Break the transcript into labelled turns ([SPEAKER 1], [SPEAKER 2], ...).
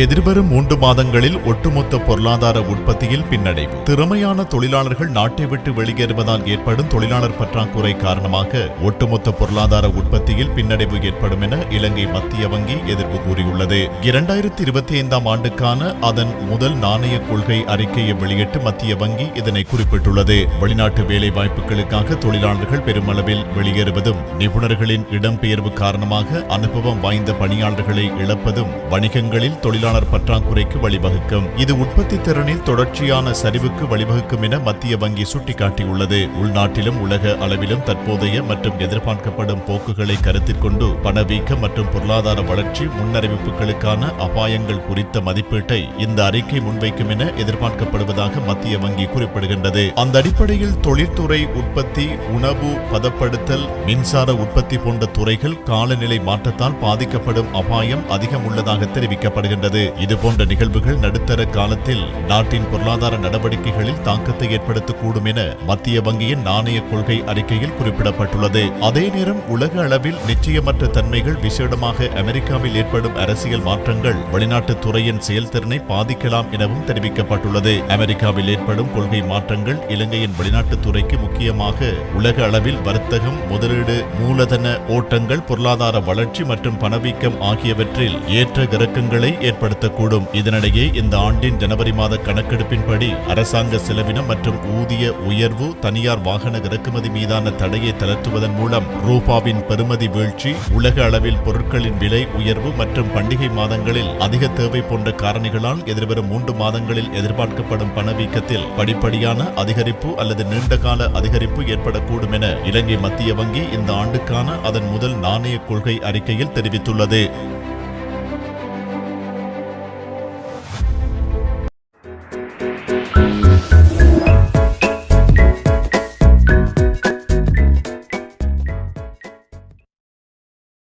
[SPEAKER 1] எதிர்வரும் மூன்று மாதங்களில் ஒட்டுமொத்த பொருளாதார உற்பத்தியில் பின்னடைவு. திறமையான தொழிலாளர்கள் நாட்டை விட்டு வெளியேறுவதால் ஏற்படும் தொழிலாளர் பற்றாக்குறை காரணமாக ஒட்டுமொத்த பொருளாதார உற்பத்தியில் பின்னடைவு ஏற்படும் என இலங்கை மத்திய வங்கி எதிர்ப்பு கூறியுள்ளது. இரண்டாயிரத்தி இருபத்தி ஐந்தாம் ஆண்டுக்கான அதன் முதல் நாணய கொள்கை அறிக்கையை வெளியிட்டு மத்திய வங்கி இதனை குறிப்பிட்டுள்ளது. வெளிநாட்டு வேலை வாய்ப்புகளுக்காக தொழிலாளர்கள் பெருமளவில் வெளியேறுவதும் நிபுணர்களின் இடம்பெயர்வு காரணமாக அனுபவம் வாய்ந்த பணியாளர்களை இழப்பதும் வணிகங்களில் தொழில் தொழிலாளர் பற்றாக்குறைக்கு வழிவகுக்கும். இது உற்பத்தி திறனில் தொடர்ச்சியான சரிவுக்கு வழிவகுக்கும் என மத்திய வங்கி சுட்டிக்காட்டியுள்ளது. உள்நாட்டிலும் உலக அளவிலும் தற்போதைய மற்றும் எதிர்பார்க்கப்படும் போக்குகளை கருத்தில் கொண்டு பணவீக்கம் மற்றும் பொருளாதார வளர்ச்சி முன்னறிவிப்புகளுக்கான அபாயங்கள் குறித்த மதிப்பீட்டை இந்த அறிக்கை முன்வைக்கும் என எதிர்பார்க்கப்படுவதாக மத்திய வங்கி குறிப்பிடுகின்றது. அந்த அடிப்படையில் தொழில்துறை உற்பத்தி உணவு பதப்படுத்தல் மின்சார உற்பத்தி போன்ற துறைகள் காலநிலை மாற்றத்தால் பாதிக்கப்படும் அபாயம் அதிகம் உள்ளதாக தெரிவிக்கப்படுகின்றது. இதுபோன்ற நிகழ்வுகள் நடுத்தர காலத்தில் நாட்டின் பொருளாதார நடவடிக்கைகளில் தாக்கத்தை ஏற்படுத்தக்கூடும் என மத்திய வங்கியின் நாணய கொள்கை அறிக்கையில் குறிப்பிடப்பட்டுள்ளது. அதே நேரம் உலக அளவில் நிச்சயமற்ற தன்மைகள் விசேடமாக அமெரிக்காவில் ஏற்படும் அரசியல் மாற்றங்கள் வெளிநாட்டு துறையின் செயல்திறனை பாதிக்கலாம் எனவும் தெரிவிக்கப்பட்டுள்ளது. அமெரிக்காவில் ஏற்படும் கொள்கை மாற்றங்கள் இலங்கையின் வெளிநாட்டு துறைக்கு முக்கியமாக உலக அளவில் வர்த்தகம் முதலீடு மூலதன ஓட்டங்கள் பொருளாதார வளர்ச்சி மற்றும் பணவீக்கம் ஆகியவற்றில் ஏற்ற இறக்கங்களை ஏற்படுத்தக்கூடும் இதனிடையே இந்த ஆண்டின் ஜனவரி மாத கணக்கெடுப்பின்படி அரசாங்க செலவினம் மற்றும் ஊதிய உயர்வு தனியார் வாகன இறக்குமதி மீதான தடையை தளர்த்துவதன் மூலம் ரூபாவின் பெறுமதி வீழ்ச்சி உலக அளவில் பொருட்களின் விலை உயர்வு மற்றும் பண்டிகை மாதங்களில் அதிக தேவை போன்ற காரணிகளால் எதிர்வரும் மூன்று மாதங்களில் எதிர்பார்க்கப்படும் பணவீக்கத்தில் படிப்படியான அதிகரிப்பு அல்லது நீண்டகால அதிகரிப்பு ஏற்படக்கூடும் என இலங்கை மத்திய வங்கி இந்த ஆண்டுக்கான அதன் முதல் நாணய கொள்கை அறிக்கையில் தெரிவித்துள்ளது.